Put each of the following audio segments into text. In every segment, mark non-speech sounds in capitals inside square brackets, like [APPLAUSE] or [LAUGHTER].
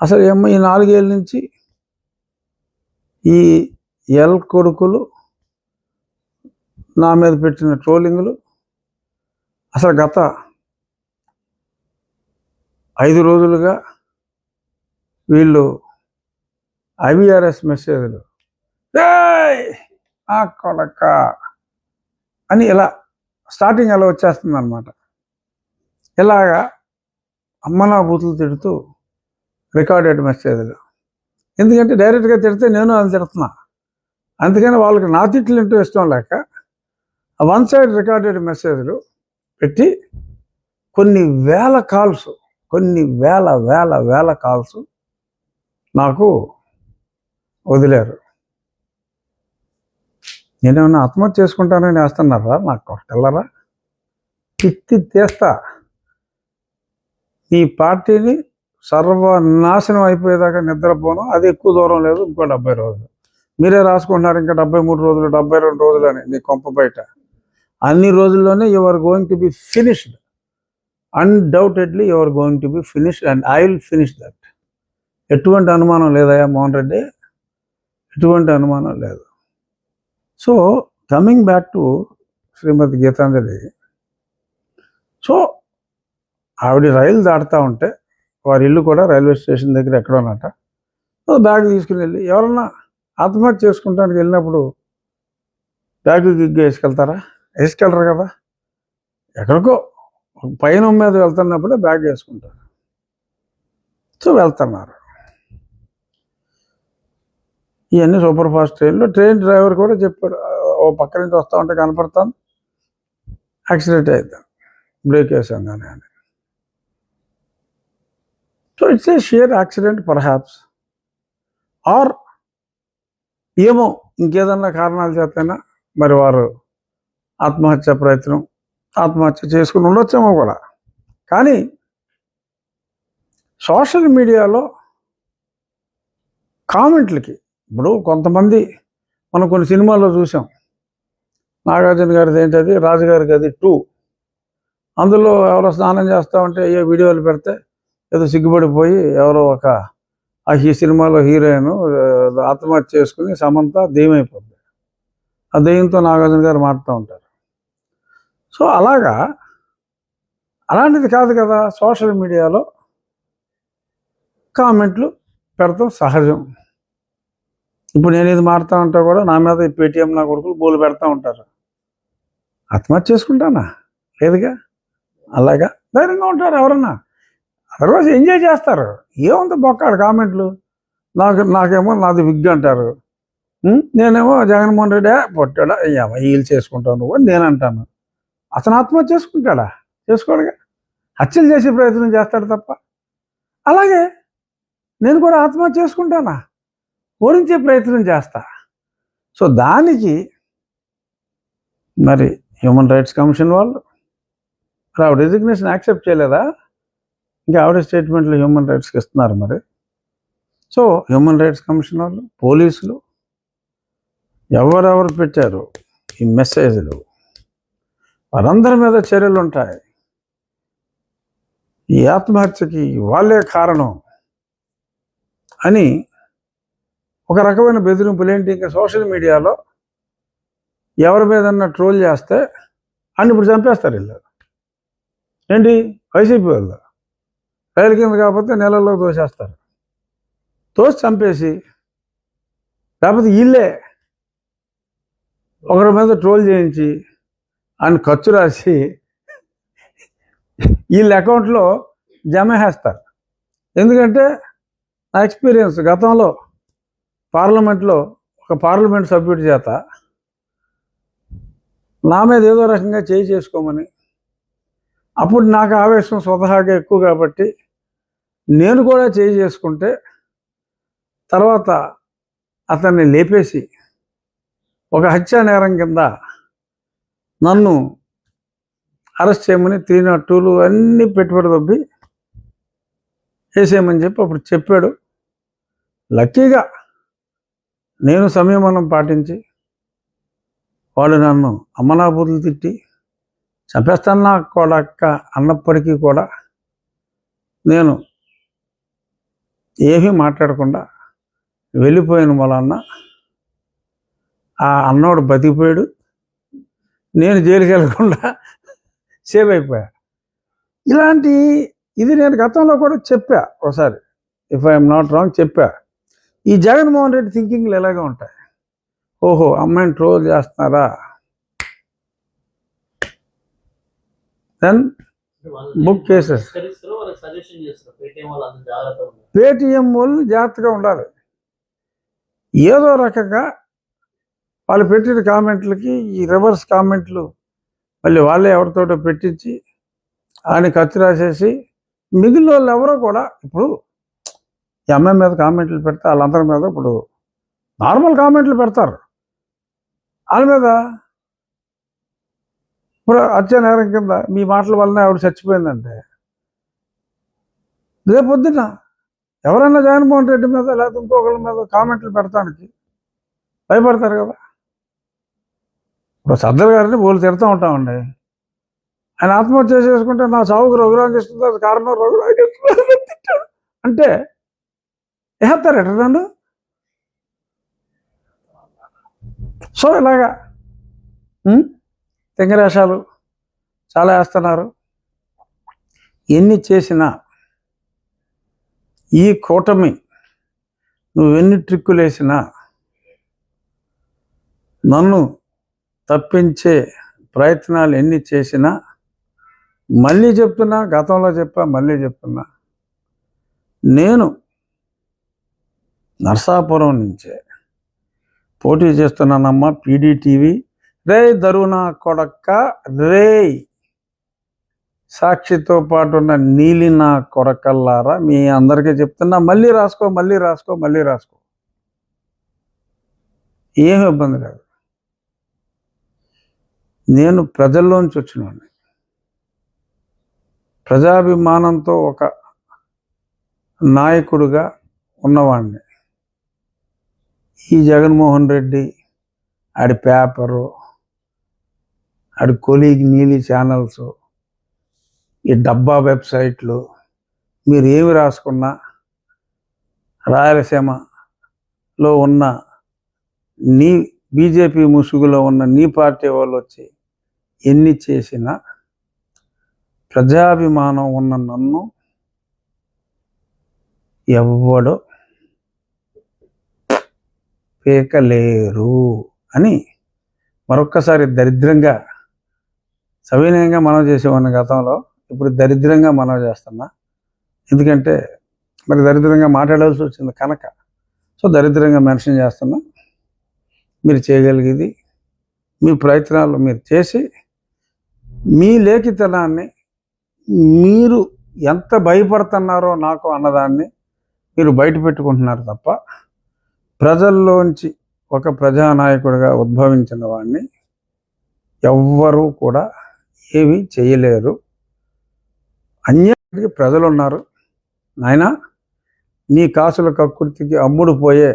అసలు ఏమో ఈ నాలుగేళ్ళ నుంచి ఈ ఎల్ కొడుకులు నా మీద పెట్టిన ట్రోలింగ్లు. అసలు గత ఐదు రోజులుగా వీళ్ళు ఐవిఆర్ఎస్ మెసేజ్లు ఆ కొడక అని ఇలా స్టార్టింగ్ అలా వచ్చేస్తుంది అనమాట ఇలాగా అమ్మనా బూతులు తిడుతూ రికార్డెడ్ మెసేజ్లు. ఎందుకంటే డైరెక్ట్గా తిడితే నేను అది తిడుతున్నా. అందుకని వాళ్ళకి నా తిట్లు ఇంటూ ఇష్టం లేక వన్ సైడ్ రికార్డెడ్ మెసేజ్లు పెట్టి కొన్ని వేల కాల్స్ కొన్ని వేల వేల వేల కాల్స్ నాకు వదిలేరు. నేనేమన్నా ఆత్మహత్య చేసుకుంటానని వేస్తున్నారా నాకు తెల్లరా తిత్తి తీస్తా. ఈ పార్టీని సర్వనాశనం అయిపోయేదాకా నిద్రపోను. అది ఎక్కువ దూరం లేదు ఇంకో డెబ్బై రోజులు. మీరే రాసుకుంటున్నారు ఇంకా డెబ్బై మూడు రోజులు డెబ్బై రెండు రోజులు అని నీ కొంప బయట. అన్ని రోజుల్లోనే you are going to be finished undoubtedly you are going to be finished and I will finish that ఎటువంటి అనుమానం లేదయా మోహన్ రెడ్డి. ఎటువంటి అనుమానం లేదు. So coming back to Shrimati Geetanjali. So ఆవిడ రైలు దాటుతూ ఉంటే వారి ఇల్లు కూడా రైల్వే స్టేషన్ దగ్గర ఎక్కడోనట. బ్యాగ్ తీసుకుని వెళ్ళి ఎవరన్నా ఆత్మహత్య చేసుకుంటానికి వెళ్ళినప్పుడు బ్యాగ్ గిగ్గు వేసుకెళ్తారా? వేసుకెళ్ళరు కదా. ఎక్కడికో పైన మీద వెళ్తున్నప్పుడే బ్యాగ్ వేసుకుంటారు. సో వెళ్తున్నారు. ఇవన్నీ సూపర్ ఫాస్ట్ ట్రైన్లో. ట్రైన్ డ్రైవర్ కూడా చెప్పాడు ఓ పక్క నుంచి వస్తూ ఉంటే కనపడతాను. యాక్సిడెంట్ అవుతాను బ్రేక్ వేసాం కానీ అని so it's a sheer accident perhaps or ఏమో ఇంకేదన్నా కారణాల చేతైనా మరి వారు ఆత్మహత్య ప్రయత్నం ఆత్మహత్య చేసుకుని ఉండొచ్చేమో కూడా. కానీ సోషల్ మీడియాలో కామెంట్లకి ఇప్పుడు కొంతమంది మనం కొన్ని సినిమాల్లో చూసాం. నాగార్జున గారిది ఏంటది? రాజుగారి గది టూ. అందులో ఎవరో స్నానం చేస్తా ఉంటే ఏ వీడియోలు పెడితే ఏదో సిగ్గుపడిపోయి ఎవరో ఒక ఆ ఈ సినిమాలో హీరోయిన్ ఆత్మహత్య చేసుకుని సమంత దెయ్యమైపోద్ది. ఆ దెయ్యంతో నాగార్జున గారు మాడుతూ ఉంటారు. సో అలాగా అలాంటిది కాదు కదా సోషల్ మీడియాలో కామెంట్లు పెడతాం సహజం. ఇప్పుడు నేను ఇది మారుతా ఉంటా కూడా నా మీద ఈ పేటీఎం నా కొడుకులు బోలు పెడతా ఉంటారు. ఆత్మహత్య చేసుకుంటానా? లేదుగా? అలాగా? ధైర్యంగా ఉంటారు ఎవరన్నా? అదర్వైజ్ ఎంజాయ్ చేస్తారు. ఏముంది బొక్కాడు కామెంట్లు? నాకు నాకేమో నాది విగ్ అంటారు. నేనేమో జగన్మోహన్ రెడ్డి పొట్టాడా? అయ్యా వీళ్ళు చేసుకుంటావు నువ్వు అని నేను అంటాను. అతను ఆత్మహత్య చేసుకుంటాడా? చేసుకోడుగా. హత్యలు చేసే ప్రయత్నం చేస్తాడు తప్ప. అలాగే నేను కూడా ఆత్మహత్య చేసుకుంటానా? ఓడించే ప్రయత్నం చేస్తా. సో దానికి మరి హ్యూమన్ రైట్స్ కమిషన్ వాళ్ళు రావు. రెజిగ్నేషన్ యాక్సెప్ట్ చేయలేదా? ఇంకా ఆవిడ స్టేట్మెంట్లు హ్యూమన్ రైట్స్కి ఇస్తున్నారు మరి? సో హ్యూమన్ రైట్స్ కమిషన్ వాళ్ళు పోలీసులు ఎవరెవరు పెట్టారు ఈ మెసేజ్లు వారందరి మీద చర్యలు ఉంటాయి. ఈ ఆత్మహత్యకి వాళ్ళే కారణం అని ఒక రకమైన బెదిరింపులు ఏంటి? ఇంకా సోషల్ మీడియాలో ఎవరి మీదన్నా ట్రోల్ చేస్తే అని ఇప్పుడు చంపేస్తారు వీళ్ళు. ఏంటి? వైసీపీ వాళ్ళు. రైలు కింద కాకపోతే నెలల్లో తోసేస్తారు. తోసి చంపేసి లేకపోతే వీళ్ళే ఒకరి మీద ట్రోల్ చేయించి ఆయన ఖర్చు రాసి వీళ్ళ అకౌంట్లో జమ చేస్తారు ఎందుకంటే నా ఎక్స్పీరియన్స్ గతంలో పార్లమెంట్లో ఒక పార్లమెంట్ సభ్యుడి చేత నా మీద ఏదో రకంగా చేయి చేసుకోమని అప్పుడు నాకు ఆవేశం స్వతహాగా ఎక్కువ కాబట్టి నేను కూడా చేయి చేసుకుంటే తర్వాత అతన్ని లేపేసి ఒక హత్యా నేరం కింద నన్ను అరెస్ట్ చేయమని త్రీ నాట్ టూలు అన్నీ పెట్టుబడి దొబ్బి వేసేయమని చెప్పి అప్పుడు చెప్పాడు. లక్కీగా నేను సంయమనం పాటించి వాడు నన్ను అమ్మనాబూతులు తిట్టి చంపేస్తానా కూడా కొడక్క అన్నప్పటికీ కూడా నేను ఏమీ మాట్లాడకుండా వెళ్ళిపోయిన మొలన్న. ఆ అన్నోడు బతికిపోయాడు. నేను జైలుకి వెళ్ళకుండా సేవ్ అయిపోయా. ఇలాంటి ఇది నేను గతంలో కూడా చెప్పా ఒకసారి. ఇఫ్ ఐఎమ్ నాట్ రాంగ్ చెప్పా. ఈ జగన్మోహన్ రెడ్డి థింకింగ్లు ఎలాగే ఉంటాయి. ఓహో అమ్మాయిని ట్రోల్ చేస్తున్నారా? దెన్ జాగ్రత్త ఉన్నారు పేటిఎం వాళ్ళు జాగ్రత్తగా ఉండాలి. ఏదో రకంగా వాళ్ళు పెట్టిన కామెంట్లకి ఈ రివర్స్ కామెంట్లు మళ్ళీ వాళ్ళే ఎవరితోటో పెట్టించి ఆయన ఖర్చు రాసేసి మిగిలిన వాళ్ళు ఎవరో కూడా ఇప్పుడు ఈ అమ్మాయి మీద కామెంట్లు పెడితే వాళ్ళందరి మీద ఇప్పుడు నార్మల్ కామెంట్లు పెడతారు. వాళ్ళ మీద ఇప్పుడు నగరం కింద మీ మాటల వలన ఆవిడ చచ్చిపోయిందంటే. రేపొద్దున ఎవరైనా జగన్మోహన్ రెడ్డి మీద లేకపోతే ఇంకొకరి మీద కామెంట్లు పెడతానికి భయపడతారు కదా. ఇప్పుడు సర్దార్ గారిని బోలు తిడుతూ ఉంటామండి. ఆయన ఆత్మహత్య చేసుకుంటే నా సావుకు రఘురామకృష్ణ అది కారణం రఘురామకృష్ణ అంటే తిట్టాడు. అంటే వేస్తారట నన్ను సో ఇలాగా తెంగరేషాలు చాలా వేస్తున్నారు. ఎన్ని చేసినా ఈ కూటమి నువ్వెన్ని ట్రిక్కులు వేసినా నన్ను తప్పించే ప్రయత్నాలు ఎన్ని చేసినా మళ్ళీ చెప్తున్నా గతంలో చెప్పా మళ్ళీ చెప్తున్నా. నేను నర్సాపురం నుంచే పోటీ చేస్తున్నానమ్మా పీడీటీవీ రే దరునా కొడక్క రే సాక్షితో పాటు ఉన్న నీలి నా కొరకల్లారా మీ అందరికీ చెప్తున్నా మళ్ళీ రాసుకో మళ్ళీ రాసుకో మళ్ళీ రాసుకో. ఏమి ఇబ్బంది లేదు. నేను ప్రజల్లోంచి వచ్చినవాడిని ప్రజాభిమానంతో ఒక నాయకుడిగా ఉన్నవాడిని ఈ జగన్మోహన్ రెడ్డి ఆడి పేపరు అటు కొలీగ్ నీలి ఛానల్స్ ఈ డబ్బా వెబ్సైట్లు మీరు ఏమి రాసుకున్నా రాయలసీమలో ఉన్న నీ బీజేపీ ముసుగులో ఉన్న నీ పార్టీ వాళ్ళు వచ్చి ఎన్ని చేసినా ప్రజాభిమానం ఉన్న నన్ను ఎవ్వడు పీకలేరు అని మరొక్కసారి దరిద్రంగా సవినయంగా మనం చేసేవాడిని గతంలో ఇప్పుడు దరిద్రంగా మనం చేస్తున్నా. ఎందుకంటే మరి దరిద్రంగా మాట్లాడాల్సి వచ్చింది కనుక. సో దరిద్రంగా మెన్షన్ చేస్తున్నా. మీరు చేయగలిగేది మీ ప్రయత్నాలు మీరు చేసి మీ లేఖితనాన్ని మీరు ఎంత భయపడుతున్నారో నాకు అన్నదాన్ని మీరు బయట పెట్టుకుంటున్నారు తప్ప ప్రజల్లోంచి ఒక ప్రజానాయకుడిగా ఉద్భవించిన వాడిని ఎవ్వరూ కూడా ఏమీ చేయలేరు. అన్యాయానికి ప్రజలు ఉన్నారు నాయన నీ కాసుల కక్కుర్తికి అమ్ముడు పోయే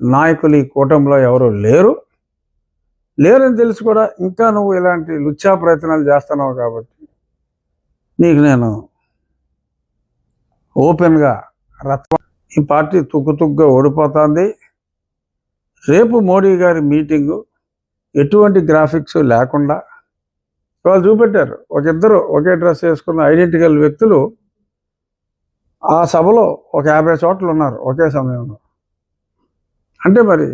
నాయకులు ఈ కూటమిలో ఎవరు లేరు? లేరని తెలిసి కూడా ఇంకా నువ్వు ఇలాంటి లుచ్చా ప్రయత్నాలు చేస్తున్నావు కాబట్టి నీకు నేను ఓపెన్గా రత్వ ఈ పార్టీ తుక్కు ఓడిపోతుంది. రేపు మోడీ గారి మీటింగు ఎటువంటి గ్రాఫిక్స్ లేకుండా వాళ్ళు చూపెట్టారు. ఒక ఇద్దరు ఒకే డ్రెస్ వేసుకున్న ఐడెంటికల్ వ్యక్తులు ఆ సభలో ఒక యాభై చోట్ల ఉన్నారు ఒకే సమయంలో. అంటే మరి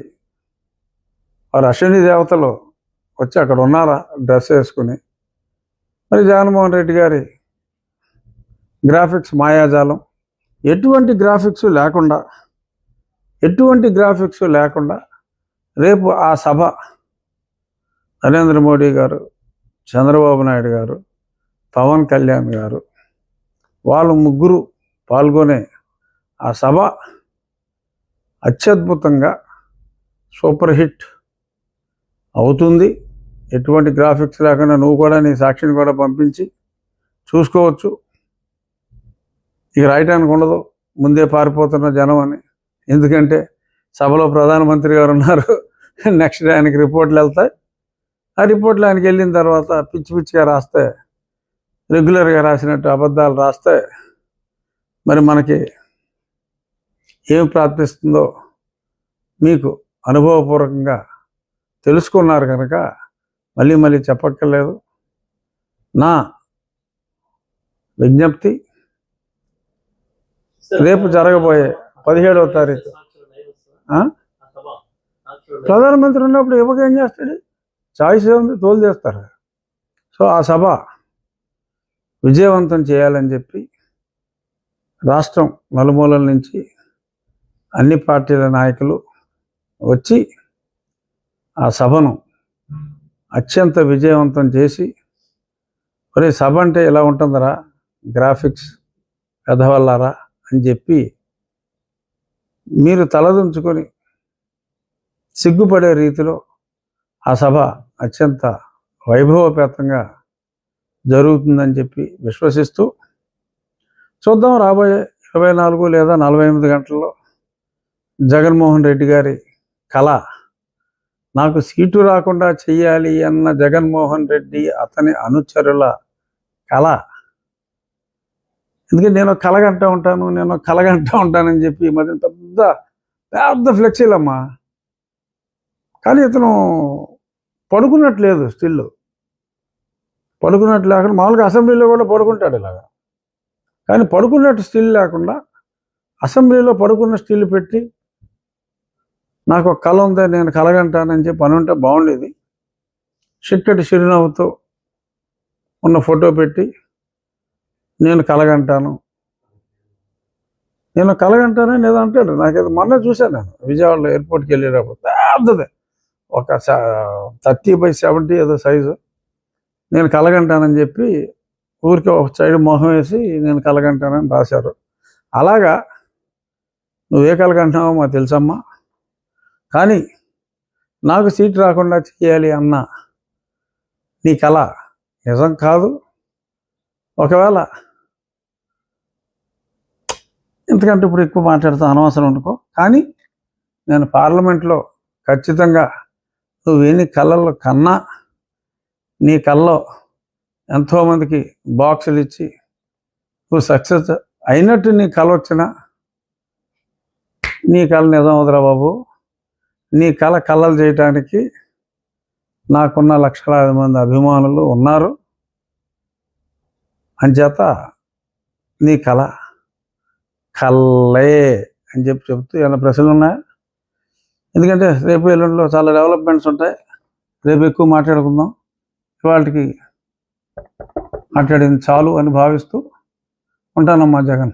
వారు అశ్విని దేవతలు వచ్చి అక్కడ ఉన్నారా డ్రెస్ వేసుకుని? మరి జగన్మోహన్ రెడ్డి గారి గ్రాఫిక్స్ మాయాజాలం. ఎటువంటి గ్రాఫిక్స్ లేకుండా ఎటువంటి గ్రాఫిక్స్ లేకుండా రేపు ఆ సభ నరేంద్ర మోడీ గారు చంద్రబాబు నాయుడు గారు పవన్ కళ్యాణ్ గారు వాళ్ళు ముగ్గురు పాల్గొనే ఆ సభ అత్యద్భుతంగా సూపర్ హిట్ అవుతుంది. ఎటువంటి గ్రాఫిక్స్ లేకుండా నువ్వు కూడా నీ సాక్షిని కూడా పంపించి చూసుకోవచ్చు. ఇక రాయటానికి ఉండదు. ముందే పారిపోతున్న జనం అని. ఎందుకంటే సభలో ప్రధానమంత్రి గారు ఉన్నారు. [LAUGHS] నెక్స్ట్ ఆయనకి రిపోర్ట్లు వెళ్తాయి. ఆ రిపోర్ట్లు ఆయనకి వెళ్ళిన తర్వాత పిచ్చి పిచ్చిగా రాస్తే రెగ్యులర్గా రాసినట్టు అబద్ధాలు రాస్తే మరి మనకి ఏమి ప్రార్థిస్తుందో మీకు అనుభవపూర్వకంగా తెలుసుకున్నారు కనుక మళ్ళీ మళ్ళీ చెప్పక్కర్లేదు. నా విజ్ఞప్తి రేపు జరగబోయే పదిహేడవ తారీఖు. ప్రధానమంత్రి ఉన్నప్పుడు యువక ఏం చేస్తాడు? చాయిస్ ఏముంది? తోలు చేస్తారు. సో ఆ సభ విజయవంతం చేయాలని చెప్పి రాష్ట్రం నలుమూలల నుంచి అన్ని పార్టీల నాయకులు వచ్చి ఆ సభను అత్యంత విజయవంతం చేసి ఒరే సభ అంటే ఇలా ఉంటుందరా? గ్రాఫిక్స్ పెదవల్లారా అని చెప్పి మీరు తలదించుకొని సిగ్గుపడే రీతిలో ఆ సభ అత్యంత వైభవపేతంగా జరుగుతుందని చెప్పి విశ్వసిస్తూ చూద్దాం రాబోయే ఇరవై నాలుగు లేదా నలభై ఎనిమిది గంటల్లో జగన్మోహన్ రెడ్డి గారి కళ నాకు సీటు రాకుండా చెయ్యాలి అన్న జగన్మోహన్ రెడ్డి అతని అనుచరుల కళ. ఎందుకంటే నేను కలగంటూ ఉంటాను నేను కలగంటూ ఉంటానని చెప్పి ఈ మధ్య పెద్ద పెద్ద ఫ్లెక్సీలమ్మా. కానీ ఇతను పడుకున్నట్లేదు స్టిల్. పడుకున్నట్టు లేకుండా మామూలుగా అసెంబ్లీలో కూడా పడుకుంటాడు ఇలాగా. కానీ పడుకున్నట్టు స్టిల్ లేకుండా అసెంబ్లీలో పడుకున్న స్టిల్ పెట్టి నాకు ఒక కళ ఉంది నేను కలగంటానని చెప్పి పని ఉంటే బాగుండేది. చిక్కటి చిరునవ్వుతో ఉన్న ఫోటో పెట్టి నేను కలగంటాను. నేను కలగంటానని ఏదో అంటాడు. నాకేదో మొన్న చూశాను నేను విజయవాడలో ఎయిర్పోర్ట్కి వెళ్ళేటప్పుడు. పెద్దదే. ఒక థర్టీ బై సెవెంటీ ఏదో సైజు. నేను కలగంటానని చెప్పి ఊరికి ఒక సైడ్ మొహం వేసి నేను కలగంటానని రాశారు. అలాగా నువ్వే కలగంటున్నావో మాకు తెలుసమ్మా. కానీ నాకు సీట్ రాకుండా చేయాలి అన్న నీ కళ నిజం కాదు. ఒకవేళ ఎందుకంటే ఇప్పుడు ఎక్కువ మాట్లాడుతూ అనవసరం అనుకో కానీ నేను పార్లమెంట్లో ఖచ్చితంగా నువ్వు ఎన్ని కళ్ళల్లో కన్నా నీ కళ్ళలో ఎంతోమందికి బాక్సులు ఇచ్చి నువ్వు సక్సెస్ అయినట్టు నీ కళ వచ్చినా నీ కళ నిజం వదరా బాబు. నీ కళ కళ్ళలు చేయటానికి నాకున్న లక్షలాది మంది అభిమానులు ఉన్నారు. అంచేత నీ కళ కళ్ళే అని చెప్పి చెప్తూ ఏమైనా ప్రశ్నలు ఉన్నాయా? ఎందుకంటే రేపు ఎల్లుండిలో చాలా డెవలప్మెంట్స్ ఉంటాయి. రేపు ఎక్కువ మాట్లాడుకుందాం. ఇవాళకి మాట్లాడింది చాలు అని భావిస్తూ ఉంటానమ్మా జగన్.